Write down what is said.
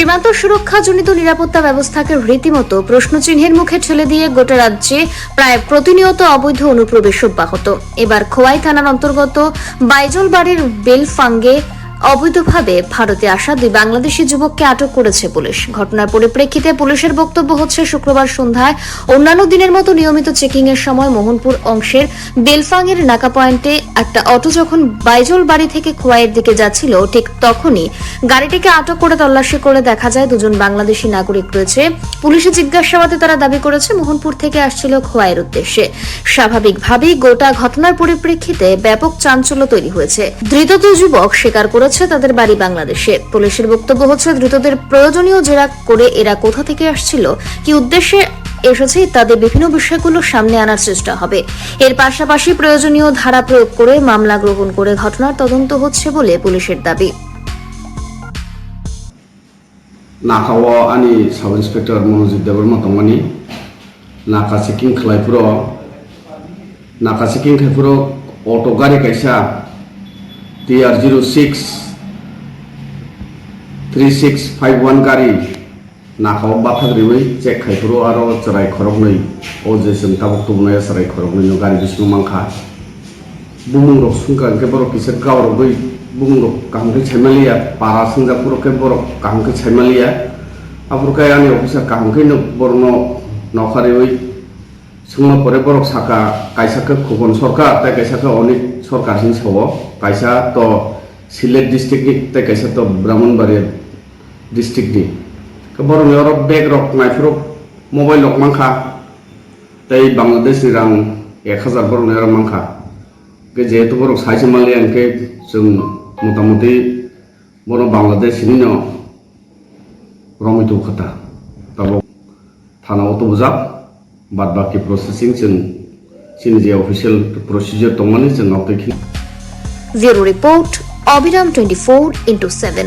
সীমান্ত সুরক্ষাজনিত নিরাপত্তা ব্যবস্থাকে রীতিমতো প্রশ্নচিহ্নের মুখে ঠেলে দিয়ে গোটা রাজ্যে প্রায় প্রতিনিয়ত অবৈধ অনুপ্রবেশ অব্যাহত। এবার খোয়াই থানার অন্তর্গত বাইজল বাড়ির বেলফাঙ্গে অবৈধভাবে ভারতে আসা দুই বাংলাদেশি যুবককে আটক করেছে পুলিশ। ঘটনার পরিপ্রেক্ষিতে পুলিশের বক্তব্য হচ্ছে, শুক্রবার সন্ধ্যায় অন্যান্য দিনের মতো নিয়মিত চেকিং এর সময় মোহনপুর অংশের বেলফাঙ্গের নাকা পয়েন্টে একটা অটো যখন বাইজল বাড়ি থেকে খোয়াইয়ের দিকে যাচ্ছিল, ঠিক তখনই গাড়িটিকে আটক করে তল্লাশি করে দেখা যায় দুজন বাংলাদেশি নাগরিক রয়েছে। পুলিশের জিজ্ঞাসাবাদে তারা দাবি করেছে, মোহনপুর থেকে আসছিল খোয়াইয়ের উদ্দেশ্যে। স্বাভাবিকভাবেই গোটা ঘটনার পরিপ্রেক্ষিতে ব্যাপক চাঞ্চল্য তৈরি হয়েছে। ধৃত দুই যুবক স্বীকার রয়েছে তাদের বাড়ি বাংলাদেশে। পুলিশের বক্তব্য হচ্ছে, ধৃতদের প্রয়োজনীয় জেরা করে এরা কোথা থেকে আসছিল, কি উদ্দেশ্যে এসেছে, তাদের বিভিন্ন বিষয়গুলো সামনে আনার চেষ্টা হবে। এর পাশাপাশি প্রয়োজনীয় ধারা প্রয়োগ করে মামলা গ্রহণ করে ঘটনার তদন্ত হচ্ছে বলে পুলিশের দাবি। নাকাও আনি সাব ইন্সপেক্টর মনোজিৎ দেবর মতামানি নাকা চেকিং খালাইপুর নাকা চেকিং খাইপুর অটো গাড়ি কাইসা TR zero six three six five one গাড়ি নাকাও বাথাগ্রিবই চেক খাইপুরো আরও চড়াই খরগনই ও যে চিন্তা বক্তব্য চড়াই খরগনই গাড়ি বিষ্ণু মাংখা বুমুরক সুঙ্কানকে বড় কিসের গাওরগই বুমুরক কামকে ছাইমালিয়া পাড়া সিংজাপুরকে বড় কামকে ছাইমালিয়া আপুরকে আনি অফিসার কামকে বর্ণ নখারে ওই সঙ্গে পরে বরক সাকা কাইসাকে খুবন সরকার তাই কাইসাকে অনেক सरकारसिम सव कायसा तो सिलेट डिस्ट्रिक्टनि कायसा तो ब्राह्मणबारि डिस्ट्रिक्टनि बर'नियाव रक बेग रक माइफोराव मबाइल रक मांखा दै बांलादेशनि रां एक हाजार बर'नियाव रां मांखा जिहेतु बर' साइसो मालि आंखे जों मतामति बर' बांलादेशनिनो रमितु खोथा थानाव तो बुजाब बाद बाकि प्रसेसिं जों সিনি যে অফিসিয়াল প্রসিজার তোমার জন্য অপেক্ষা জিরো রিপোর্ট অবিরাম টোয়েন্টি ফোর ইন্টু সেভেন